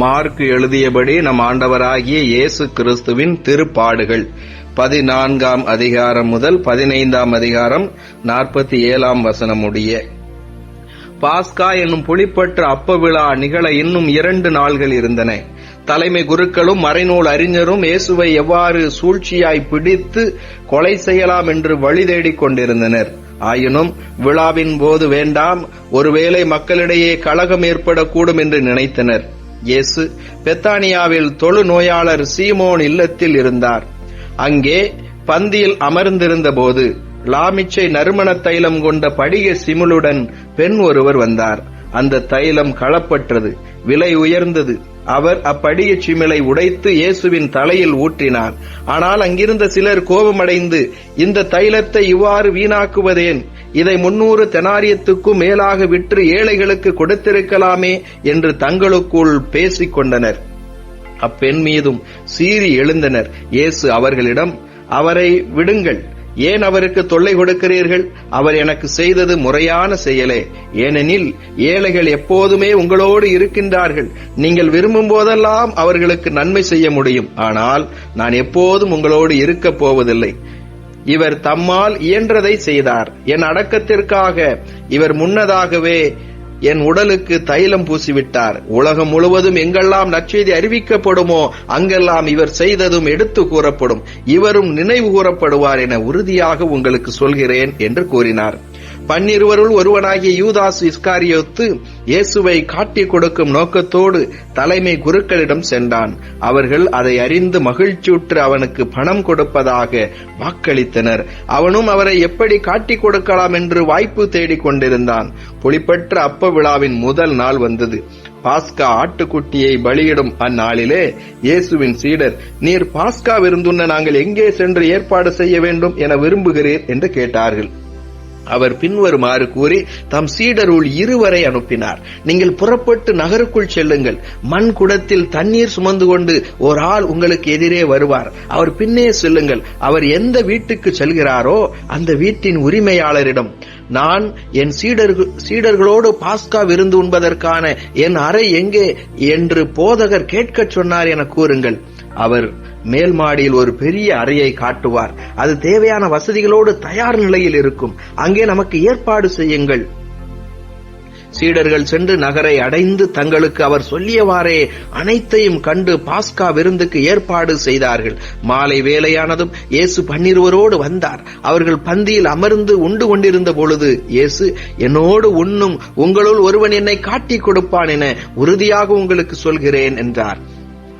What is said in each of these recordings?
Mark எழுதியபடி நம் ஆண்டவராகிய இயேசு கிறிஸ்துவின் திருப்பாடுகள். பதினான்காம் அதிகாரம் முதல் பதினைந்தாம் அதிகாரம் நாற்பத்தி ஏழாம் வசனம் உடைய பாஸ்கா என்னும் புளிப்பற்ற அப்ப விழா நிகழ இன்னும் இரண்டு நாள்கள் இருந்தன. தலைமை குருக்களும் மறைநூல் அறிஞரும் இயேசுவை எவ்வாறு சூழ்ச்சியாய் பிடித்து கொலை செய்யலாம் என்று வழி தேடிக் கொண்டிருந்தனர். ஆயினும் விழாவின் போது வேண்டாம் ஒருவேளை மக்களிடையே கழகம் ஏற்படக்கூடும் என்று நினைத்தனர். இயேசு பெத்தானியாவில் தொழு நோயாளர் சீமோன் இல்லத்தில் இருந்தார். அங்கே பந்தியில் அமர்ந்திருந்த போது லாமிச்சை நறுமண தைலம் கொண்ட படிக சிமுளுடன் பெண் ஒருவர் வந்தார். அந்த தைலம் களப்பற்றது விலை உயர்ந்தது. அவர் அப்படிய சிமிலை உடைத்து இயேசுவின் தலையில் ஊற்றினார். ஆனால் அங்கிருந்த சிலர் கோபமடைந்து இந்த தைலத்தை இவ்வாறு வீணாக்குவதேன்? இதை முன்னூறு தெனாரியத்துக்கும் மேலாக விற்று ஏழைகளுக்கு கொடுத்திருக்கலாமே என்று தங்களுக்குள் பேசிக் கொண்டனர். அப்பெண் மீதும் சீறி எழுந்தனர். இயேசு அவர்களிடம் அவரை விடுங்கள். ஏன் அவருக்கு தொல்லை கொடுக்கிறீர்கள்? அவர் எனக்கு செய்தது முறையான செயலே. ஏனெனில் ஏழைகள் எப்போதுமே உங்களோடு இருக்கின்றார்கள். நீங்கள் விரும்பும் போதெல்லாம் அவர்களுக்கு நன்மை செய்ய முடியும். ஆனால் நான் எப்போதும் உங்களோடு இருக்கப் போவதில்லை. இவர் தம்மால் இயன்றதை செய்தார். என் அடக்கத்திற்காக இவர் முன்னதாகவே என் உடலுக்கு தைலம் பூசிவிட்டார். உலகம் முழுவதும் எங்கெல்லாம் நற்செய்தி அறிவிக்கப்படுமோ அங்கெல்லாம் இவர் செய்ததும் எடுத்து கூறப்படும். இவரும் நினைவு கூறப்படுவார் என உறுதியாக உங்களுக்கு சொல்கிறேன் என்று கூறினார். பன்னிருவருள் ஒருவனாகிய யூதாஸ் இஸ்காரியோத்து இயேசுவை காட்டிக் கொடுக்கும் நோக்கத்தோடு தலைமை குருக்களிடம் சென்றான். அவர்கள் அதை அறிந்து மகிழ்ச்சியுற்று அவனுக்கு பணம் கொடுப்பதாக வாக்களித்தனர். அவனும் அவரை எப்படி காட்டிக் கொடுக்கலாம் என்று வாய்ப்பு தேடிக் கொண்டிருந்தான். புலிப்பற்ற அப்ப விழாவின் முதல் நாள் வந்தது. பாஸ்கா ஆட்டுக்குட்டியை பலியிடும் அந்நாளிலே இயேசுவின் சீடர் நீர் பாஸ்கா விருந்துண்ண நாங்கள் எங்கே சென்று ஏற்பாடு செய்ய வேண்டும் என விரும்புகிறீர்? என்று கேட்டார்கள். அவர் பின்வருமாறு கூறி தம் சீடருள் இருவரை அனுப்பினார். நீங்கள் புறப்பட்டு நகருக்குள் செல்லுங்கள். மண் குடத்தில் தண்ணீர் சுமந்து கொண்டு ஒரு ஆள் உங்களுக்கு எதிரே வருவார். அவர் பின்னே செல்லுங்கள். அவர் எந்த வீட்டுக்கு செல்கிறாரோ அந்த வீட்டின் உரிமையாளரிடம் நான் என் சீடர்கள் சீடர்களோடு பாஸ்கா விருந்து உண்பதற்கான என் அறை எங்கே? என்று போதகர் கேட்கச் சொன்னார் என கூறுங்கள். அவர் மேல் மாடியில் ஒரு பெரிய அறையை காட்டுவார். அது தேவையான வசதிகளோடு தயார் நிலையில் இருக்கும். அங்கே நமக்கு ஏற்பாடு செய்யுங்கள். சீடர்கள் சென்று நகரை அடைந்து தங்களுக்கு அவர் சொல்லியவாறே அனைத்தையும் கண்டு பாஸ்கா விருந்துக்கு ஏற்பாடு செய்தார்கள். மாலை வேலையானதும் இயேசு பன்னிருவரோடு வந்தார். அவர்கள் பந்தியில் அமர்ந்து உண்டு கொண்டிருந்த பொழுது இயேசு என்னோடு உண்ணும் உங்களுள் ஒருவன் என்னை காட்டிக் கொடுப்பான் என உறுதியாக உங்களுக்கு சொல்கிறேன் என்றார்.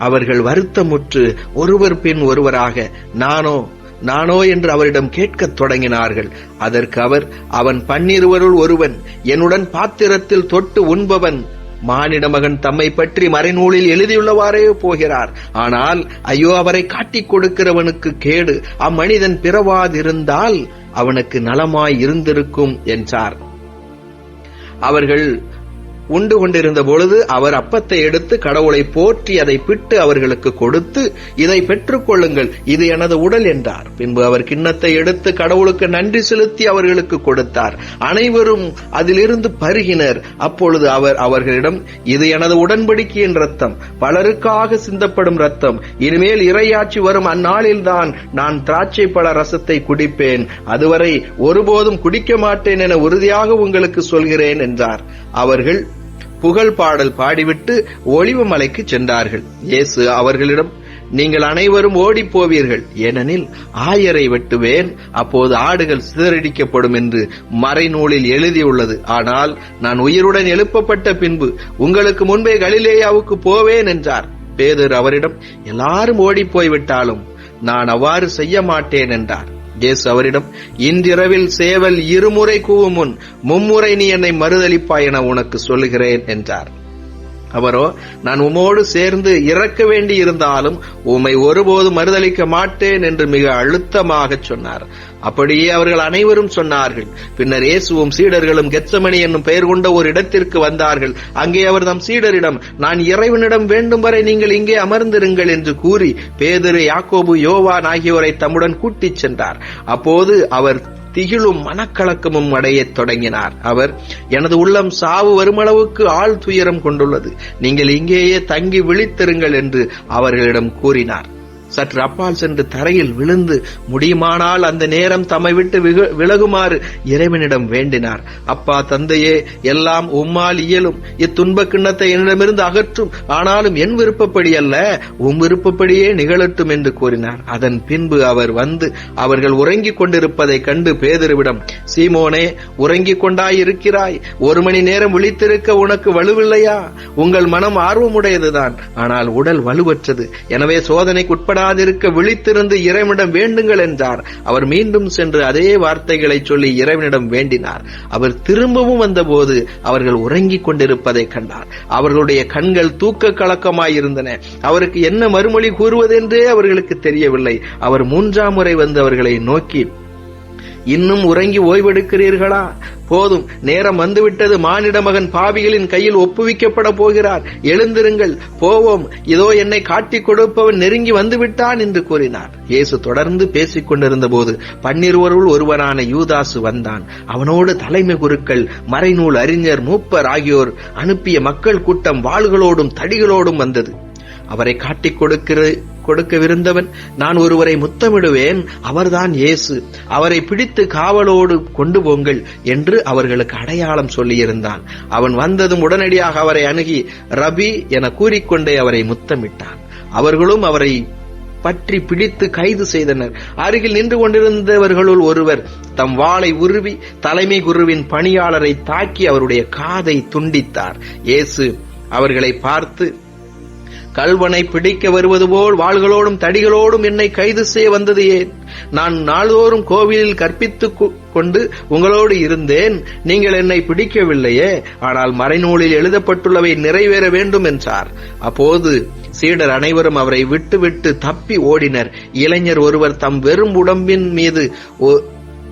அவர்கள் வருத்தமுற்று ஒருவர் பின் ஒருவராக நானோ நானோ என்று அவரிடம் கேட்கத் தொடங்கினார்கள். அதற்கு அவர் அவன் பன்னிருவருள் ஒருவன் என்னுடன் பாத்திரத்தில் தொட்டு உண்பவன் மானிட மகன் தம்மை பற்றி மறைநூலில் எழுதியுள்ளவாறே போகிறார். ஆனால் ஐயோ அவரை காட்டிக் கொடுக்கிறவனுக்கு கேடு. அம்மனிதன் பிறவாதிருந்தால் அவனுக்கு நலமாய் இருந்திருக்கும் என்றார். அவர்கள் உண்டு கொண்டிருந்த பொழுது அவர் அப்பத்தை எடுத்து கடவுளை போற்றி அதை பிட்டு அவர்களுக்கு கொடுத்து இதை பெற்றுக் கொள்ளுங்கள். இது எனது உடல் என்றார். பின்பு அவர் கிண்ணத்தை எடுத்து கடவுளுக்கு நன்றி செலுத்தி அவர்களுக்கு கொடுத்தார். அனைவரும் அதிலிருந்து பருகினர். அப்பொழுது அவர் அவர்களிடம் இது எனது உடன்படிக்கையின் ரத்தம். பலருக்காக சிந்தப்படும் ரத்தம். இனிமேல் இரையாட்சி வரும் அந்நாளில்தான் நான் திராட்சை பழ ரசத்தை குடிப்பேன். அதுவரை ஒருபோதும் குடிக்க மாட்டேன் என உறுதியாக உங்களுக்கு சொல்கிறேன் என்றார். அவர்கள் புகழ் பாடல் பாடிவிட்டு ஒளிவு மலைக்கு சென்றார்கள். இயேசு அவர்களிடம் நீங்கள் அனைவரும் ஓடிப்போவீர்கள். ஏனெனில் ஆயரை வெட்டுவேன். அப்போது ஆடுகள் சிதறடிக்கப்படும் என்று மறைநூலில் எழுதியுள்ளது. ஆனால் நான் உயிருடன் எழுப்பப்பட்ட பின்பு உங்களுக்கு முன்பே கலிலேயாவுக்கு போவேன் என்றார். பேதர் அவரிடம் எல்லாரும் ஓடிப் போய்விட்டாலும் நான் அவ்வாறு செய்ய மாட்டேன் என்றார். இயேசு அவரிடம் இன்றிரவில் சேவல் இருமுறை கூவும் முன் மும்முறை நீ என்னை மறுதளிப்பாய் என உனக்கு சொல்லுகிறேன் என்றார். அவரோ நான் உமோடு சேர்ந்து இறக்க வேண்டி இருந்தாலும் உம்மை ஒருபோதும் மறுதளிக்க மாட்டேன் என்று மிக அழுத்தமாக சொன்னார். அப்படியே அவர்கள் அனைவரும் சொன்னார்கள். பின்னர் இயேசுவும் சீடர்களும் கெச்சமணி என்னும் பெயர் கொண்ட ஒரு இடத்திற்கு வந்தார்கள். அங்கே அவர் தம் சீடரிடம் நான் இறைவனிடம் வேண்டும் வரை நீங்கள் இங்கே அமர்ந்திருங்கள் என்று கூறி பேதரு யாக்கோபு யோவான் ஆகியோரை தம்முடன் கூட்டிச் சென்றார். அப்போது அவர் திகிலும் மனக்கலக்கமும் அடையத் தொடங்கினார். அவர் எனது உள்ளம் சாவு வருமளவுக்கு ஆள் துயரம் கொண்டுள்ளது. நீங்கள் இங்கேயே தங்கி விழித்திருங்கள் என்று அவர்களிடம் கூறினார். சற்று அப்பால் சென்று தரையில் விழுந்து முடியுமானால் அந்த நேரம் தம்மை விட்டு விகு- விலகுமாறு இறைவனிடம் வேண்டினார். அப்பா தந்தையே எல்லாம் உம்மால் இயலும். இத்துன்ப கிண்ணத்தை என்னிடமிருந்து அகற்றும். ஆனாலும் என் விருப்பப்படி அல்ல உம் விருப்பப்படியே நிகழட்டும் என்று கூறினார். அதன் பின்பு அவர் வந்து அவர்கள் உறங்கிக் கொண்டிருப்பதை கண்டு பேதருவிடம் சீமோனே உறங்கிக் கொண்டாயிருக்கிறாய். ஒரு மணி நேரம் விழித்திருக்க உனக்கு வலுவில்லையா? உங்கள் மனம் ஆர்வமுடையதுதான். ஆனால் உடல் வலுவற்றது. எனவே சோதனைக்கு உட்படாதிருக்க விழித்திருந்து இறைவனிடம் வேண்டுங்கள் என்றார். அவர் மீண்டும் சென்று அதே வார்த்தைகளை சொல்லி இறைவனிடம் வேண்டினார். அவர் திரும்பவும் வந்தபோது அவர்கள் உறங்கிக் கொண்டிருப்பதை கண்டார். அவர்களுடைய கண்கள் தூக்க கலக்கமாயிருந்தன. அவருக்கு என்ன மறுமொழி கூறுவதென்றே அவர்களுக்கு தெரியவில்லை. அவர் மூன்றாம் முறை வந்து அவர்களை நோக்கி இன்னும் உறங்கி ஓய்வெடுக்கிறீர்களா? போதும் நேரம் வந்துவிட்டது. மானிட மகன் பாவிகளின் கையில் ஒப்புவிக்கப்பட போகிறார். எழுந்திருங்கள் போவோம். இதோ என்னை காட்டிக் கொடுப்பவன் நெருங்கி வந்துவிட்டான் என்று கூறினார். இயேசு தொடர்ந்து பேசிக் கொண்டிருந்த போது பன்னிருவருள் ஒருவனான யூதாசு வந்தான். அவனோடு தலைமை குருக்கள் மறைநூல் அறிஞர் மூப்பர் ஆகியோர் அனுப்பிய மக்கள் கூட்டம் வாள்களோடும் தடிகளோடும் வந்தது. அவரை காட்டிக் கொடுக்கிற கொடுக்கவிருந்தவன் நான் ஒருவரை முத்தமிடுவேன் அவர்தான் இயேசு. அவரை பிடித்து காவலோடு கொண்டு போங்கள் என்று அவர்களுக்கு அடையாளம் சொல்லியிருந்தான். அவன் வந்ததும் உடனடியாக அவரை அணுகி ரபி என கூறிக்கொண்டே அவரை முத்தமிட்டான். அவர்களும் அவரை பற்றி பிடித்து கைது செய்தனர். அருகில் நின்று கொண்டிருந்தவர்களுள் ஒருவர் தம் வாளை உருவி தலைமை குருவின் பணியாளரை தாக்கி அவருடைய காதை துண்டித்தார். இயேசு அவர்களை பார்த்து கல்வனை பிடிக்க வருவது போல் வாள்களோடும் தடிகளோடும் என்னை கைது செய்ய வந்தது ஏன்? நான் நாள்தோறும் கோவிலில் கற்பித்துக் கொண்டு உங்களோடு இருந்தேன். நீங்கள் என்னை பிடிக்கவில்லையே. ஆனால் மறைநூலில் எழுதப்பட்டுள்ளவை நிறைவேற வேண்டும் என்றார். அப்போது சீடர் அனைவரும் அவரை விட்டுவிட்டு தப்பி ஓடினர். இளைஞர் ஒருவர் தம் வெறும் உடம்பின் மீது ஒ-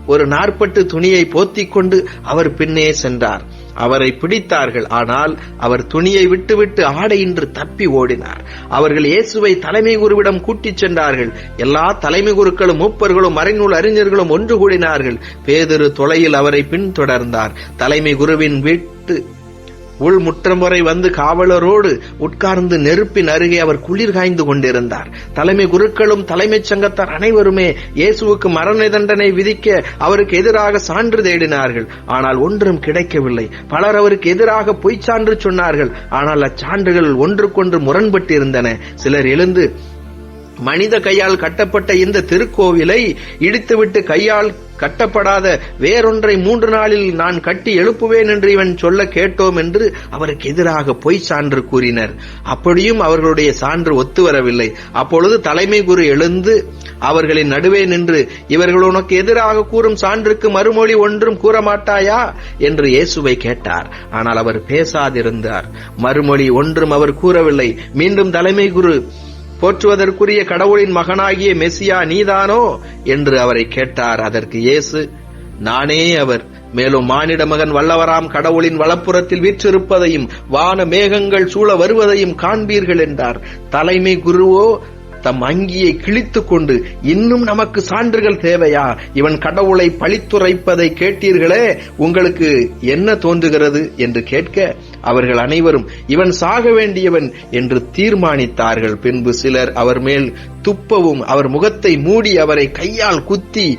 ஒரு நாற்பட்டு துணியை போத்திக் கொண்டு அவர் பின்னே சென்றார். அவரை பிடித்தார்கள். ஆனால் அவர் துணியை விட்டுவிட்டு ஆடையின்றி தப்பி ஓடினார். அவர்கள் இயேசுவை தலைமை குருவிடம் கூட்டிச் சென்றார்கள். எல்லா தலைமை குருக்களும் மூப்பர்களும் மறைநூல் அறிஞர்களும் ஒன்று கூடினார்கள். பேதொரு தொலையில் அவரை பின்தொடர்ந்தார். தலைமை குருவின் வீட்டு உள் முற்றம் வரை வந்து காவலரோடு உட்கார்ந்து நெருப்பின் அருகே அவர் குளிர் காய்ந்து கொண்டிருந்தார். தலைமை குருக்களும் தலைமைச் சங்கத்தார் அனைவருமே இயேசுவுக்கு மரண தண்டனை விதிக்க அவருக்கு எதிராக சான்று தேடினார்கள். ஆனால் ஒன்றும் கிடைக்கவில்லை. பலர் அவருக்கு எதிராக பொய்ச் சான்று சொன்னார்கள். ஆனால் அச்சான்றுகள் ஒன்றுக்கொன்று முரண்பட்டிருந்தன. சிலர் எழுந்து மனித கையால் கட்டப்பட்ட இந்த திருக்கோவிலை இடித்துவிட்டு கையால் கட்டப்படாத வேறொன்றை மூன்று நாளில் நான் கட்டி எழுப்புவேன் என்று இவன் சொல்ல கேட்டோம் என்று அவருக்கு எதிராக பொய் சான்று கூறினர். அப்படியும் அவர்களுடைய சான்று ஒத்து வரவில்லை. அப்பொழுது தலைமை குரு எழுந்து அவர்களின் நடுவே நின்று இவர்கள் உனக்கு எதிராக கூறும் சான்றுக்கு மறுமொழி ஒன்றும் கூற மாட்டாயா என்று இயேசுவை கேட்டார். ஆனால் அவர் பேசாதிருந்தார். மறுமொழி ஒன்றும் அவர் கூறவில்லை. மீண்டும் தலைமை குரு போற்றுவதற்குரிய கடவுளின் மகனாகிய மெசியா நீதானோ என்று அவரை கேட்டார். அதற்கு இயேசு நானே அவர். மேலும் மானிட மகன் வல்லவராம் கடவுளின் வலப்புறத்தில் வீற்றிருப்பதையும் வான மேகங்கள் சூழ வருவதையும் காண்பீர்கள் என்றார். தலைமை குருவோ தம் அங்கியை கிழித்துக் கொண்டு இன்னும் நமக்கு சான்றுகள் தேவையா? இவன் கடவுளை பழித்துரைப்பதை கேட்டீர்களே உங்களுக்கு என்ன தோன்றுகிறது என்று கேட்க அவர்கள் அனைவரும் இவன் சாக வேண்டியவன் என்று தீர்மானித்தார்கள். பின்பு சிலர் அவர் மேல் துப்பவும் அவர் முகத்தை மூடி அவரை கையால் குத்தி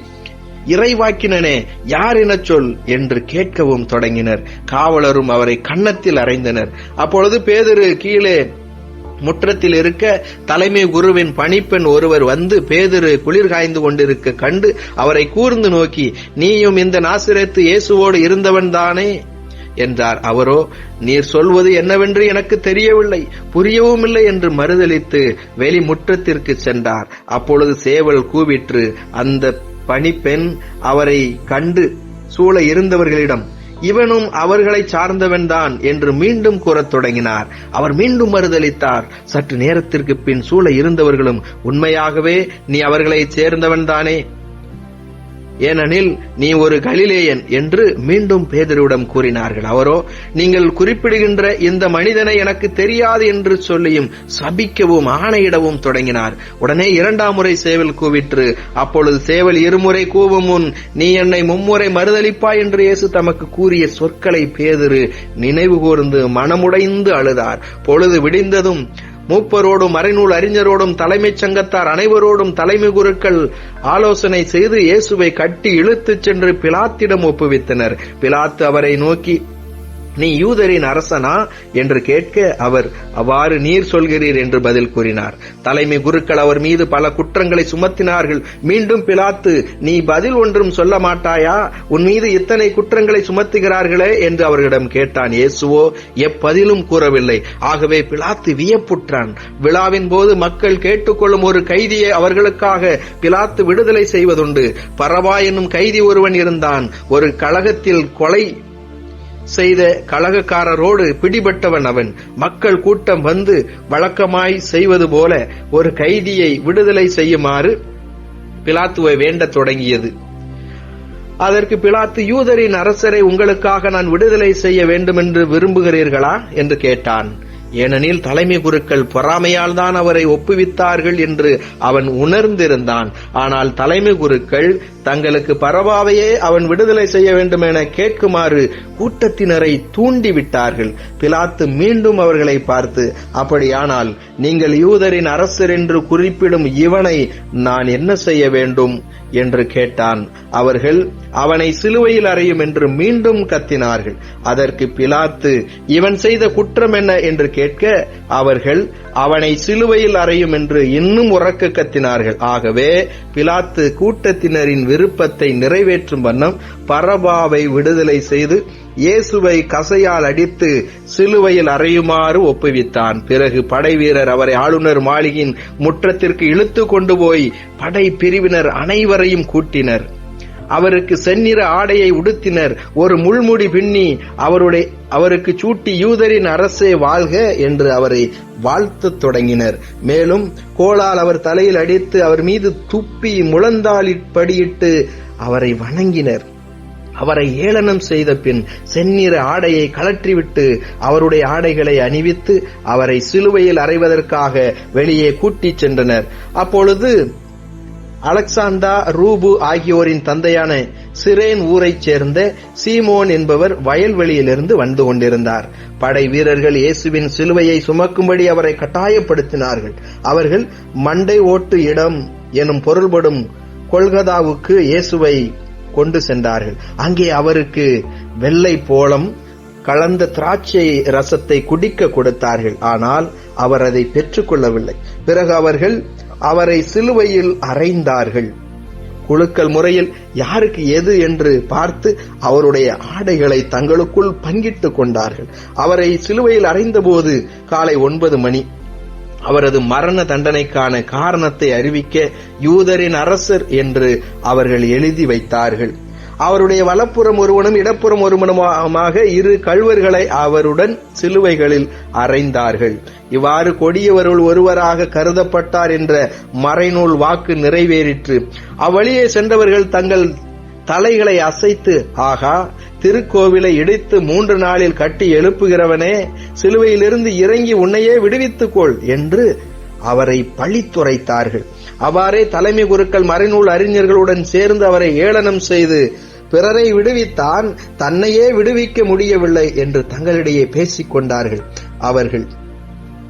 இறைவாக்கினனே யார் என சொல்? என்று கேட்கவும் தொடங்கினர். காவலரும் அவரை கன்னத்தில் அறைந்தனர். அப்பொழுது பேதரு கீழே முற்றத்தில் இருக்க தலைமை குருவின் பணிப்பெண் ஒருவர் வந்து பேதுரு குளிர் காய்ந்து கொண்டிருக்க கண்டு அவரை கூர்ந்து நோக்கி நீயும் இந்த நாசிரத்து இயேசுவோடு இருந்தவன் தானே? என்றார். அவரோ நீர் சொல்வது என்னவென்று எனக்கு தெரியவில்லை. புரியவும் இல்லை என்று மறுதலித்து வெளி முற்றத்திற்கு சென்றார். அப்பொழுது சேவல் கூவிற்று அந்த பணிப்பெண் அவரை கண்டு சூழ இருந்தவர்களிடம் இவனும் அவர்களை சார்ந்தவன்தான் என்று மீண்டும் கூறத் தொடங்கினார். அவர் மீண்டும் மறுதளித்தார். சற்று நேரத்திற்கு பின் சூழ இருந்தவர்களும் உண்மையாகவே நீ அவர்களைச் சேர்ந்தவன்தானே ஏனெனில் நீ ஒரு கலிலேயன் என்று மீண்டும் பேதரிடம் கூறினார்கள். அவரோ நீங்கள் குறிப்பிடுகின்ற இந்த மனிதனை எனக்கு தெரியாது என்று சொல்லியும் சபிக்கவும் ஆணையிடவும் தொடங்கினார். உடனே இரண்டாம் முறை சேவல் கூவிற்று அப்பொழுது சேவல் இருமுறை கூவும் முன் நீ என்னை மும்முறை மறுதளிப்பாய் என்று இயேசு தமக்கு கூறிய சொற்களை பேதிரு நினைவு கூர்ந்து மனமுடைந்து அழுதார். பொழுது விடிந்ததும் மூப்பரோடும் மறைநூல் அறிஞரோடும் தலைமைச் சங்கத்தார் அனைவரோடும் தலைமை குருக்கள் ஆலோசனை செய்து இயேசுவை கட்டி இழுத்துச் சென்று பிலாத்திடம் ஒப்புவித்தனர். பிலாத்து அவரை நோக்கி நீ யூதரின் அரசனா? என்று கேட்க அவர் அவ்வாறு நீர் சொல்கிறீர் என்று பதில் கூறினார். தலைமை குருக்கள் அவர் மீது பல குற்றங்களை சுமத்தினார்கள். மீண்டும் பிலாத்து நீ பதில் ஒன்றும் சொல்ல மாட்டாயா? உன் மீது இத்தனை குற்றங்களை சுமத்துகிறார்களே? என்று அவர்களிடம் கேட்டான் இயேசுவோ எப்பதிலும் கூறவில்லை. ஆகவே பிலாத்து வியப்புற்றான். விழாவின் போது மக்கள் கேட்டுக்கொள்ளும் ஒரு கைதியை அவர்களுக்காக பிலாத்து விடுதலை செய்வதுண்டு. பரவா என்னும் கைதி ஒருவன் இருந்தான். ஒரு கழகத்தில் கொலை செய்த கழகக்காரரோடு பிடிபட்டவன் அவன். மக்கள் கூட்டம் வந்து வழக்கமாய் செய்வது போல ஒரு கைதியை விடுதலை செய்யுமாறு பிலாத்துவை வேண்டத் தொடங்கியது. அதற்கு பிலாத்து யூதரின் அரசரை உங்களுக்காக நான் விடுதலை செய்ய வேண்டுமென்று விரும்புகிறீர்களா? என்று கேட்டான். ஏனெனில் தலைமை குருக்கள் பொறாமையால் தான் அவரை ஒப்புவித்தார்கள் என்று அவன் உணர்ந்திருந்தான். ஆனால் தலைமை குருக்கள் தங்களுக்கு பரவாவையே அவன் விடுதலை செய்ய வேண்டும் என கேட்குமாறு கூட்டத்தினரை தூண்டிவிட்டார்கள். பிலாத்து மீண்டும் அவர்களை பார்த்து அப்படியானால் நீங்கள் யூதரின் அரசர் என்று குறிப்பிடும் இவனை நான் என்ன செய்ய வேண்டும்? என்று கேட்டான். அவர்கள் அவனை சிலுவையில் அறையும் என்று மீண்டும் கத்தினார்கள். அதற்கு பிலாத்து இவன் செய்த குற்றம் என்ன? என்று கேட்க அவர்கள் அவனை சிலுவையில் அறையும் என்று இன்னும் உறக்க கத்தினார்கள். ஆகவே பிலாத்து கூட்டத்தினரின் விருப்பத்தை நிறைவேற்றும் வண்ணம் பரபாவை விடுதலை செய்து இயேசுவை கசையால் அடித்து சிலுவையில் அறையுமாறு ஒப்புவித்தான். பிறகு படை வீரர் அவரை ஆளுநர் மாளிகையின் முற்றத்திற்கு இழுத்து கொண்டு போய் படை பிரிவினர் அனைவரையும் கூட்டினர். அவருக்கு செந்நிற ஆடையை உடுத்தினர். ஒரு முள்முடி பின்னி அவருடைய அவருக்கு சூட்டி யூதரின் அரசே வாழ்க என்று அவரை வாழ்த்தத் தொடங்கினர். மேலும் கோளால் அவர் தலையில் அடித்து அவர் மீது துப்பி முழந்தாளிற்படியிட்டு அவரை வணங்கினர். அவரை ஏளனம் செய்த பின் செந்நிற ஆடையை கலற்றிவிட்டு அவருடைய ஆடைகளை அணிவித்து அவரை சிலுவையில் அறைவதற்காக வெளியே கூட்டிச் சென்றனர். அப்பொழுது அலெக்சாண்டா ரூபு ஆகியோரின் தந்தையான சிரேன் ஊரைச் சேர்ந்த சீமோன் என்பவர் வயல்வெளியிலிருந்து வந்து கொண்டிருந்தார். படை வீரர்கள் இயேசுவின் சிலுவையை சுமக்கும்படி அவரை கட்டாயப்படுத்தினார்கள். அவர்கள் மண்டை ஓட்டு இடம் எனும் பொருள்படும் கொல்கதாவுக்கு இயேசுவை கொண்டு சென்றார்கள். அங்கே அவருக்கு வெள்ளை போளம் கலந்த திராட்சை ரசத்தை குடிக்க கொடுத்தார்கள். ஆனால் அவர் அதை பெற்றுக்கொள்ளவில்லை. பிறகு அவர்கள் அவரை சிலுவையில் அறைந்தார்கள். குழுக்கள் முறையில் யாருக்கு எது என்று பார்த்து அவருடைய ஆடைகளை தங்களுக்குள் பங்கிட்டுக் கொண்டார்கள். அவரை சிலுவையில் அறைந்தபோது காலை ஒன்பது மணி அவரது மரண தண்டனைக்கான காரணத்தை அறிவிக்க யூதரின் அரசர் என்று அவர்கள் எழுதி வைத்தார்கள். அவருடைய வலப்புறம் ஒருவனும் இடப்புறம் ஒருவனுமாக இரு கழுவர்களை அவருடன் சிலுவைகளில் அறைந்தார்கள் இவ்வாறு கொடியவருள் ஒருவராக கருதப்பட்டார் என்ற மறைநூல் வாக்கு நிறைவேறிற்று. அவ்வழியே சென்றவர்கள் தங்கள் தலைகளை அசைத்து ஆகா திருக்கோவிலை இடித்து மூன்று நாளில் கட்டி எழுப்புகிறவனே சிலுவையிலிருந்து இறங்கி உன்னையே விடுவித்துக்கொள் என்று அவரை பழித்துரைத்தார்கள். அவ்வாறே தலைமை குருக்கள் மறைநூல் அறிஞர்களுடன் சேர்ந்து அவரை ஏளனம் செய்து பிறரை விடுவித்தான் தன்னையே விடுவிக்க முடியவில்லை என்று தங்களிடையே பேசிக் கொண்டார்கள். அவர்கள்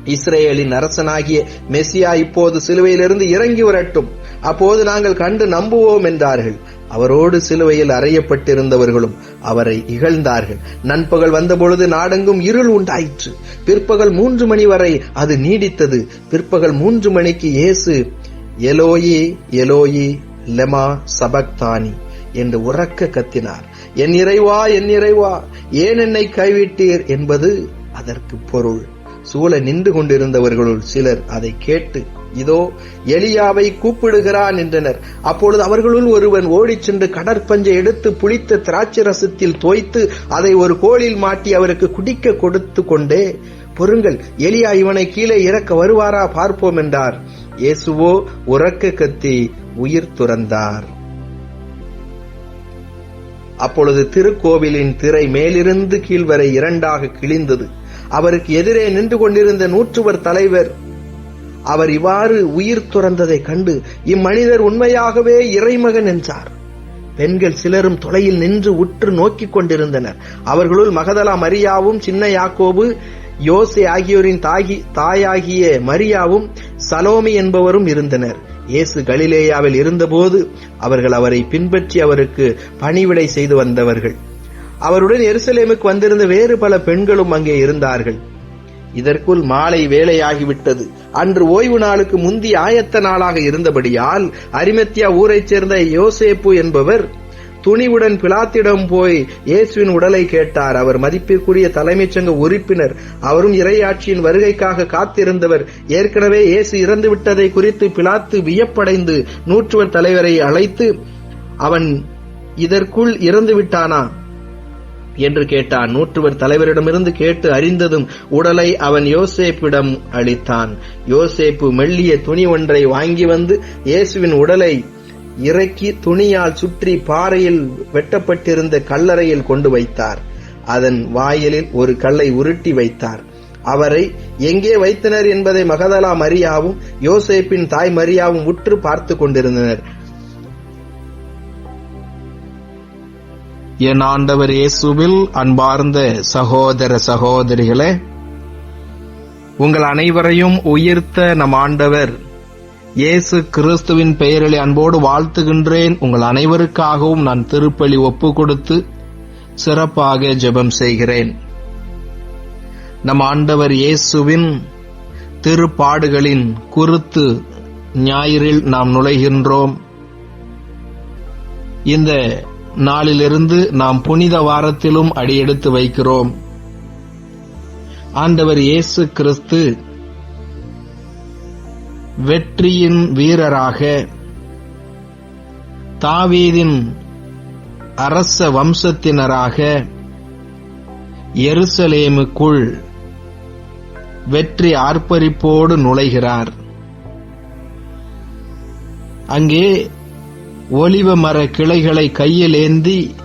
இஸ்ரேலின் அரசனாகிய மெசியா இப்போது சிலுவையிலிருந்து இறங்கி வரட்டும். அப்போது நாங்கள் கண்டு நம்புவோம் என்றார்கள். அவரோடு சிலுவையில் அறையப்பட்டிருந்தவர்களும் அவரை இகழ்ந்தார்கள். நண்பகல் வந்தபொழுது நாடெங்கும் இருள் உண்டாயிற்று. பிற்பகல் மூன்று மணி வரை அது நீடித்தது. பிற்பகல் மூன்று மணிக்கு இயேசு எலோயி எலோயி லெமா சபக்தானி என்று உறக்க கத்தினார். என் இறைவா என் இறைவா ஏன் என்னை கைவிட்டீர்? என்பது அதற்கு பொருள். சூழ நின்று கொண்டிருந்தவர்களுள் சிலர் அதை கேட்டு இதோ எலியாவை கூப்பிடுகிறான் என்றனர். அப்பொழுது அவர்களுள் ஒருவன் ஓடிச் சென்று கடற்பஞ்சை எடுத்து புளித்த திராட்சை ரசத்தில் தோய்த்து அதை ஒரு கோளில் மாட்டி அவருக்கு குடிக்க கொடுத்து கொண்டே பொருங்கள் எலியா இவனை கீழே இறக்க வருவாரா பார்ப்போம் என்றார். இயேசுவோ உறக்க கத்தி உயிர் துறந்தார். அப்பொழுது திருக்கோவிலின் திரை மேலிருந்து கீழ்வரை இரண்டாக கிழிந்தது. அவருக்கு எதிரே நின்று கொண்டிருந்த நூற்றுவர் தலைவர் அவர் இவ்வாறு உயிர் துறந்ததைக் கண்டு இம்மனிதர் உண்மையாகவே இறைமகன் என்றார். பெண்கள் சிலரும் தொலையில் நின்று உற்று நோக்கிக் கொண்டிருந்தனர். அவர்களுள் மகதலா மரியாவும் சின்ன யாக்கோபு யோசே ஆகியோரின் தாகி தாயாகிய மரியாவும் சலோமி என்பவரும் இருந்தனர். இயேசு கலிலேயாவில் இருந்தபோது அவர்கள் அவரை பின்பற்றி அவருக்கு பணிவிடை செய்து வந்தவர்கள். அவருடன் எருசலேமுக்கு வந்திருந்த வேறு பல பெண்களும் அங்கே இருந்தார்கள். இதற்குள் மாலை வேலையாகிவிட்டது. அன்று ஓய்வு நாளுக்கு முந்தி ஆயத்த நாளாக இருந்தபடியால் அரிமத்தியா ஊரைச் சேர்ந்த யோசேப்பு என்பவர் துணிவுடன் பிலாத்திடம் போய் இயேசுவின் உடலை கேட்டார். அவர் மதிப்பிற்குரிய தலைமைச் சங்க உறுப்பினர். அவரும் இறையாட்சியின் வருகைக்காக காத்திருந்தவர். ஏற்கனவே இயேசு இறந்து விட்டதை குறித்து பிலாத்து வியப்படைந்து நூற்றுவர் தலைவரை அழைத்து அவன் இதற்குள் இறந்து விட்டானா என்று கேட்டான். நூற்றுவர் தலைவரிடமிருந்து கேட்டு அறிந்ததும் உடலை அவன் யோசேப்பிடம் அளித்தான். யோசேப்பு மெல்லிய துணி ஒன்றை வாங்கி வந்து இயேசுவின் உடலை இறக்கி துணியால் சுற்றி பாறையில் வெட்டப்பட்டிருந்த கல்லறையில் கொண்டு வைத்தார். அதன் வாயிலில் ஒரு கல்லை உருட்டி வைத்தார். அவரை எங்கே வைத்தனர்? என்பதை மகதலா மரியாவும் யோசேப்பின் தாய் மரியாவும் உற்று பார்த்து கொண்டிருந்தனர். என் ஆண்டவர் இயேசுவில் அன்பார்ந்த சகோதர சகோதரிகளே உங்கள் அனைவரையும் உயிர்த்த நம் ஆண்டவர் இயேசு கிறிஸ்துவின் பெயரிலே அன்போடு வாழ்த்துகின்றேன். உங்கள் அனைவருக்காகவும் நான் திருப்பலி ஒப்பு கொடுத்து சிறப்பாக ஜெபம் செய்கிறேன். நம் ஆண்டவர் இயேசுவின் திருப்பாடுகளின் குருத்து ஞாயிறில் நாம் நுழைகின்றோம். இந்த நாளிலிருந்து நாம் புனித வாரத்திலும் அடியெடுத்து வைக்கிறோம். ஆண்டவர் இயேசு கிறிஸ்து வெற்றியின் வீரராக தாவீதின் அரச வம்சத்தினராக எருசலேமுக்குள் வெற்றி ஆர்ப்பரிப்போடு நுழைகிறார். அங்கே ஒலிவ மர கிளைகளை கையில் ஏந்தி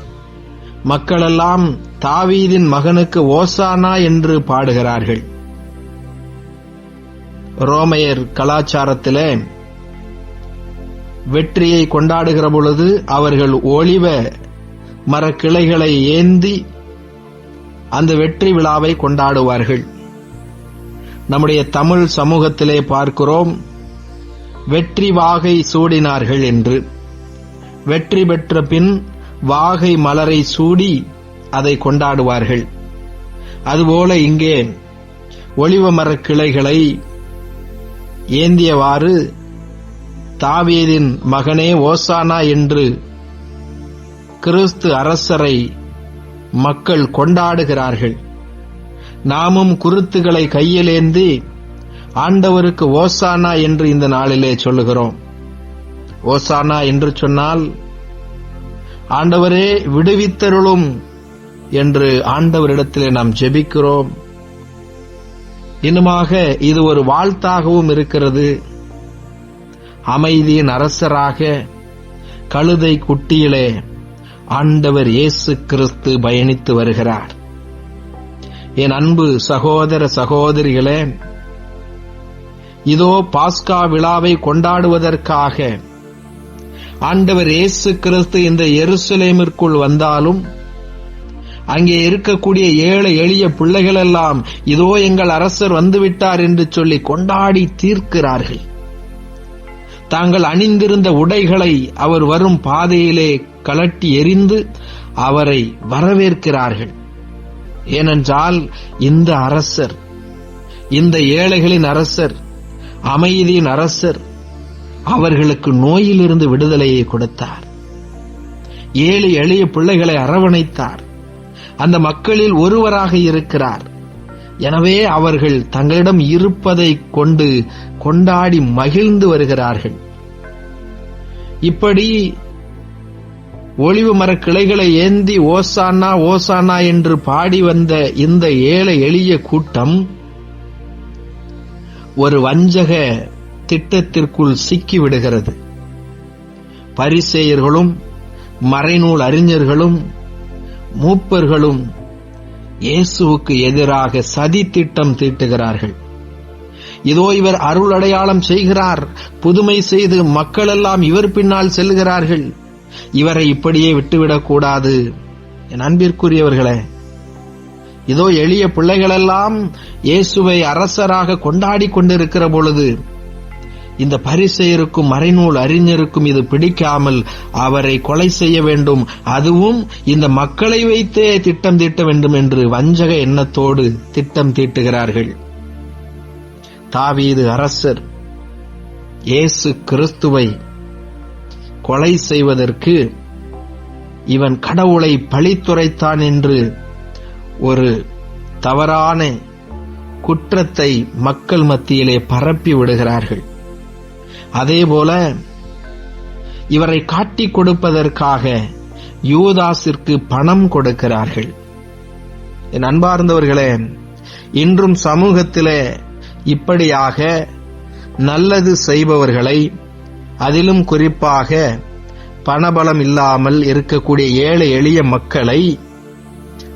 மக்களெல்லாம் தாவீதின் மகனுக்கு ஓசானா என்று பாடுகிறார்கள். ரோமையர் கலாச்சாரத்தில் வெற்றியை கொண்டாடுகிற பொழுது அவர்கள் ஒளிவ மரக்கிளைகளை ஏந்தி அந்த வெற்றி விழாவை கொண்டாடுவார்கள். நம்முடைய தமிழ் சமூகத்திலே பார்க்கிறோம் வெற்றி வாகை சூடினார்கள் என்று. வெற்றி பெற்ற பின் வாகை மலரை சூடி அதை கொண்டாடுவார்கள். அதுபோல இங்கே ஒளிவ மரக் கிளைகளை ஏந்தியவாறு தாவீதின் மகனே ஓசானா என்று கிறிஸ்து அரசரை மக்கள் கொண்டாடுகிறார்கள். நாமும் குருத்துகளை கையிலேந்தி ஆண்டவருக்கு ஓசானா என்று இந்த நாளிலே சொல்லுகிறோம். ஓசானா என்று சொன்னால் ஆண்டவரே விடுவித்தருளும் என்று ஆண்டவரிடத்திலே நாம் ஜெபிக்கிறோம். இன்னுமாக இது ஒரு வாழ்த்தாகவும் இருக்கிறது. அமைதியின் அரசராக கழுதை குட்டியிலே ஆண்டவர் இயேசு கிறிஸ்து பயணித்து வருகிறார். என் அன்பு சகோதர சகோதரிகளே இதோ பாஸ்கா விழாவை கொண்டாடுவதற்காக ஆண்டவர் இயேசு கிறிஸ்து இந்த எருசலேமிற்குள் வந்தாலும் அங்கே இருக்கக்கூடிய ஏழை எளிய பிள்ளைகள் எல்லாம் இதோ எங்கள் அரசர் வந்துவிட்டார் என்று சொல்லி கொண்டாடி தீர்க்கிறார்கள். தாங்கள் அணிந்திருந்த உடைகளை அவர் வரும் பாதையிலே கலட்டி எறிந்து அவரை வரவேற்கிறார்கள். ஏனென்றால் இந்த அரசர் இந்த ஏழைகளின் அரசர் அமைதியின் அரசர் அவர்களுக்கு நோயிலிருந்து விடுதலையை கொடுத்தார். ஏழு எளிய பிள்ளைகளை அரவணைத்தார். அந்த மக்களில் ஒருவராக இருக்கிறார். எனவே அவர்கள் தங்களிடம் இருப்பதை கொண்டு கொண்டாடி மகிழ்ந்து வருகிறார்கள். இப்படி ஒளிவு மரக் கிளைகளை ஏந்தி ஓசானா ஓசானா என்று பாடி வந்த இந்த ஏழை எளிய கூட்டம் ஒரு வஞ்சக திட்டத்திற்குள் சிக்கிவிடுகிறது. பரிசேயர்களும் மறைநூல் அறிஞர்களும் மூப்பர்களும் இயேசுவுக்கு எதிராக சதி திட்டம் தீட்டுகிறார்கள். இதோ இவர் அருள் அடையாளம் செய்கிறார். புதுமை செய்து மக்களெல்லாம் இவர் பின்னால் செல்கிறார்கள். இவரை இப்படியே விட்டுவிடக் கூடாது. என் அன்பிற்குரியவர்களே இதோ எளிய பிள்ளைகளெல்லாம் இயேசுவை அரசராக கொண்டாடி கொண்டிருக்கிற பொழுது இந்த பரிசெயருக்கும் மறைநூல் அறிஞருக்கும் இது பிடிக்காமல் அவரை கொலை செய்ய வேண்டும். அதுவும் இந்த மக்களை வைத்தே திட்டம் தீட்ட வேண்டும் என்று வஞ்சக எண்ணத்தோடு திட்டம் தீட்டுகிறார்கள். தாவீது அரசர் இயேசு கிறிஸ்துவை கொலை செய்வதற்கு இவன் கடவுளை பழித்துரைத்தான் என்று ஒரு தவறான குற்றத்தை மக்கள் மத்தியிலே பரப்பி விடுகிறார்கள். அதேபோல இவரை காட்டிக் கொடுப்பதற்காக யூதாசிற்கு பணம் கொடுக்கிறார்கள். என் அன்பார்ந்தவர்களே இன்றும் சமூகத்திலே இப்படியாக நல்லது செய்பவர்களை அதிலும் குறிப்பாக பணபலம் இல்லாமல் இருக்கக்கூடிய ஏழை எளிய மக்களை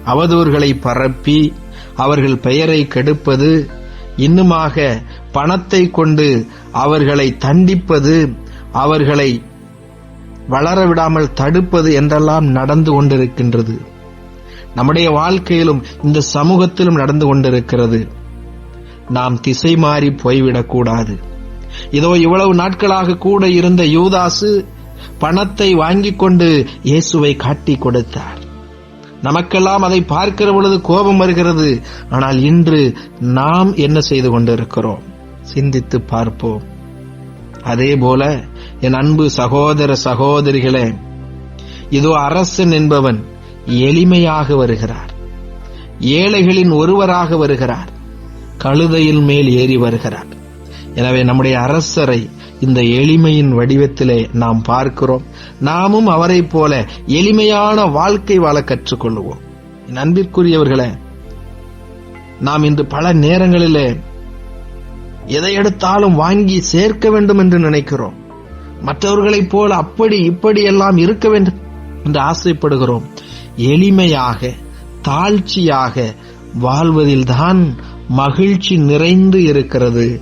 அவதூறுகளை பரப்பி அவர்கள் பெயரை கெடுப்பது இன்னுமாக பணத்தை கொண்டு அவர்களை தண்டிப்பது அவர்களை வளர விடாமல் தடுப்பது என்றெல்லாம் நடந்து கொண்டிருக்கின்றது. நம்முடைய வாழ்க்கையிலும் இந்த சமூகத்திலும் நடந்து கொண்டிருக்கிறது. நாம் திசை மாறி போய்விடக்கூடாது இதோ இவ்வளவு நாட்களாக கூட இருந்த யூதாசு பணத்தை வாங்கிக் கொண்டு இயேசுவை காட்டி கொடுத்தார். நமக்கெல்லாம் அதை பார்க்கிற பொழுது கோபம் வருகிறது. ஆனால் இன்று நாம் என்ன செய்து கொண்டிருக்கிறோம்? சிந்தித்து பார்ப்போம். அதே போல என் அன்பு சகோதர சகோதரிகளே இதோ அரசன் என்பவன் எளிமையாக வருகிறார். ஏழைகளின் ஒருவராக வருகிறார். கழுதையில் மேல் ஏறி வருகிறார். எனவே நம்முடைய அரசரை இந்த எளிமையின் வடிவத்திலே நாம் பார்க்கிறோம். நாமும் அவரைப் போல எளிமையான வாழ்க்கை வாழ கற்றுக்கொள்வோம் அன்பிற்குரியவர்களே நாம் இன்று பல நேரங்களிலே எதை எடுத்தாலும் வாங்கி சேர்க்க வேண்டும் என்று நினைக்கிறோம். மற்றவர்களைப் போல அப்படி இப்படி எல்லாம் இருக்க வேண்டும் என்று ஆசைப்படுகிறோம். எளிமையாக தாழ்ச்சியாக வாழ்வதில்தான் மகிழ்ச்சி நிறைந்து இருக்கிறது.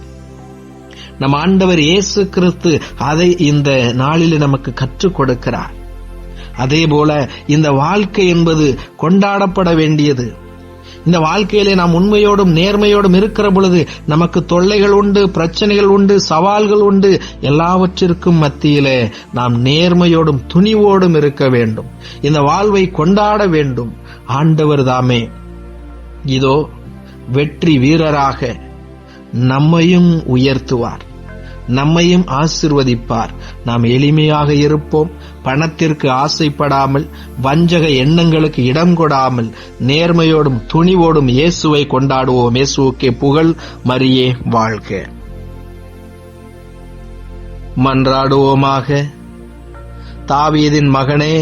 நம் ஆண்டவர் இயேசு கிறிஸ்து அதை இந்த நாளில் நமக்கு கற்றுக் கொடுக்கிறார். அதே போல இந்த வாழ்க்கை என்பது கொண்டாடப்பட வேண்டியது. இந்த வாழ்க்கையிலே நாம் உண்மையோடும் நேர்மையோடும் இருக்கிற பொழுது நமக்கு தொல்லைகள் உண்டு பிரச்சனைகள் உண்டு சவால்கள் உண்டு. எல்லாவற்றிற்கும் மத்தியிலே நாம் நேர்மையோடும் துணிவோடும் இருக்க வேண்டும். இந்த வாழ்வை கொண்டாட வேண்டும். ஆண்டவர் தாமே இதோ வெற்றி வீரராக நம்மையும் உயர்த்துவார். நம்மையும் ஆசிர்வதிப்பார். நாம் எளிமையாக இருப்போம். பணத்திற்கு ஆசைப்படாமல் வஞ்சக எண்ணங்களுக்கு இடம் கொடாமல் நேர்மையோடும் துணிவோடும் இயேசுவை கொண்டாடுவோம். இயேசுக்கே புகழ் மரியே வாழ்க. மன்றாடுவோமாக. தாவீதின் மகனே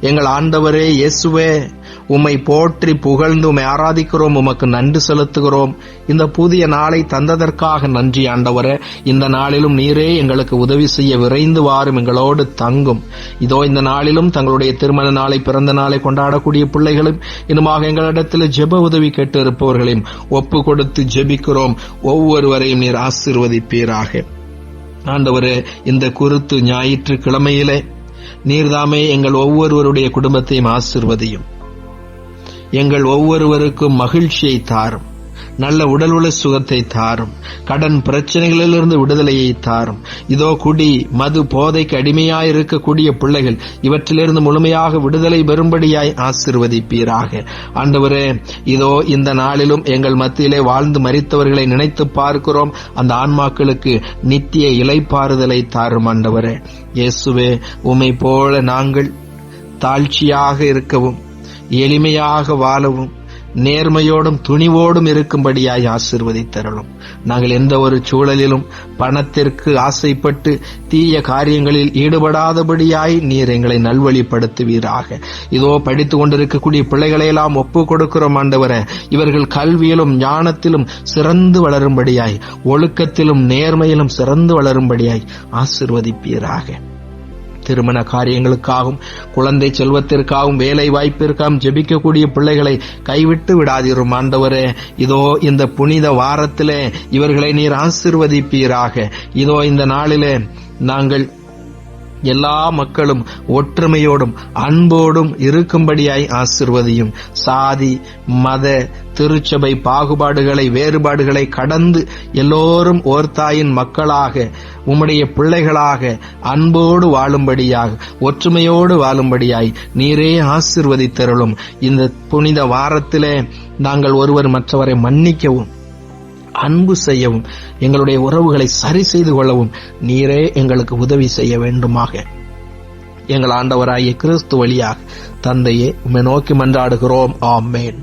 எங்கள் ஆண்டவரே இயேசுவே உம்மை போற்றி புகழ்ந்து உம்மை ஆராதிக்கிறோம் உமக்கு நன்றி செலுத்துகிறோம். இந்த புதிய நாளை தந்ததற்காக நன்றி ஆண்டவரே. இந்த நாளிலும் நீரே எங்களுக்கு உதவி செய்ய விரைந்து வாரும் எங்களோடு தங்கும். இதோ இந்த நாளிலும் தங்களுடைய திருமண நாளை பிறந்த நாளை கொண்டாடக்கூடிய பிள்ளைகளும் இன்னுமாக எங்களிடத்தில் ஜெப உதவி கேட்டு இருப்பவர்களையும் ஒப்பு கொடுத்து ஜெபிக்கிறோம். ஒவ்வொருவரையும் நீர் ஆசீர்வதிப்பீராக. ஆண்டவரே இந்த குருத்து ஞாயிற்றுக்கிழமையிலே நீர்தாமே எங்கள் ஒவ்வொருவருடைய குடும்பத்தையும் ஆசிர்வதியும். எங்கள் ஒவ்வொருவருக்கும் மகிழ்ச்சியை தாரும். நல்ல உடல் உள்ள சுகத்தை தாரும். கடன் பிரச்சனைகளிலிருந்து விடுதலையை தாரும். இதோ குடி மது போதைக்கு அடிமையாய் இருக்கக்கூடிய பிள்ளைகள் இவற்றிலிருந்து முழுமையாக விடுதலை பெறும்படியாய் ஆசிர்வதிப்பீராக. ஆண்டவரே இதோ இந்த நாளிலும் எங்கள் மத்தியிலே வாழ்ந்து மறித்தவர்களை நினைத்து பார்க்கிறோம். அந்த ஆன்மாக்களுக்கு நித்திய இலைப்பாறுதலை தாரும் ஆண்டவரே. இயேசுவே உமை போல நாங்கள் தாழ்ச்சியாக இருக்கவும் எளிமையாக வாழவும் நேர்மையோடும் துணிவோடும் இருக்கும்படியாய் ஆசிர்வதித்தரலும் நாங்கள் எந்த ஒரு சூழலிலும் பணத்திற்கு ஆசைப்பட்டு தீய காரியங்களில் ஈடுபடாதபடியாய் நீர் எங்களை நல்வழிப்படுத்துவீராக. இதோ படித்துக் கொண்டிருக்கக்கூடிய பிள்ளைகளை எல்லாம் ஒப்பு கொடுக்கிறோம் ஆண்டவர. இவர்கள் கல்வியிலும் ஞானத்திலும் சிறந்து வளரும்படியாய் ஒழுக்கத்திலும் நேர்மையிலும் சிறந்து வளரும்படியாய் ஆசிர்வதிப்பீராக. திருமண காரியங்களுக்காகவும் குழந்தை செல்வத்திற்காகவும் வேலை வாய்ப்பிற்காகவும் ஜெபிக்கக்கூடிய பிள்ளைகளை கைவிட்டு விடாதீரும் ஆண்டவரே. இதோ இந்த புனித வாரத்திலே இவர்களை நீர் ஆசிர்வதிப்பீராக. இதோ இந்த நாளிலே நாங்கள் எல்லா மக்களும் ஒற்றுமையோடும் அன்போடும் இருக்கும்படியாய் ஆசிர்வதியும். சாதி மத திருச்சபை பாகுபாடுகளை வேறுபாடுகளை கடந்து எல்லோரும் ஓர்தாயின் மக்களாக உம்முடைய பிள்ளைகளாக அன்போடு வாழும்படியாக ஒற்றுமையோடு வாழும்படியாய் நீரே ஆசிர்வதித்தருளும். இந்த புனித வாரத்திலே நாங்கள் ஒருவர் மற்றவரை மன்னிக்கவும். அன்பு செய்யவும் எங்களுடைய உறவுகளை சரி செய்து கொள்ளவும் நீரே எங்களுக்கு உதவி செய்ய வேண்டுமாக. எங்கள் ஆண்டவராகிய கிறிஸ்து வழியாக தந்தையே உம்மை நோக்கி மன்றாடுகிறோம். ஆமேன்.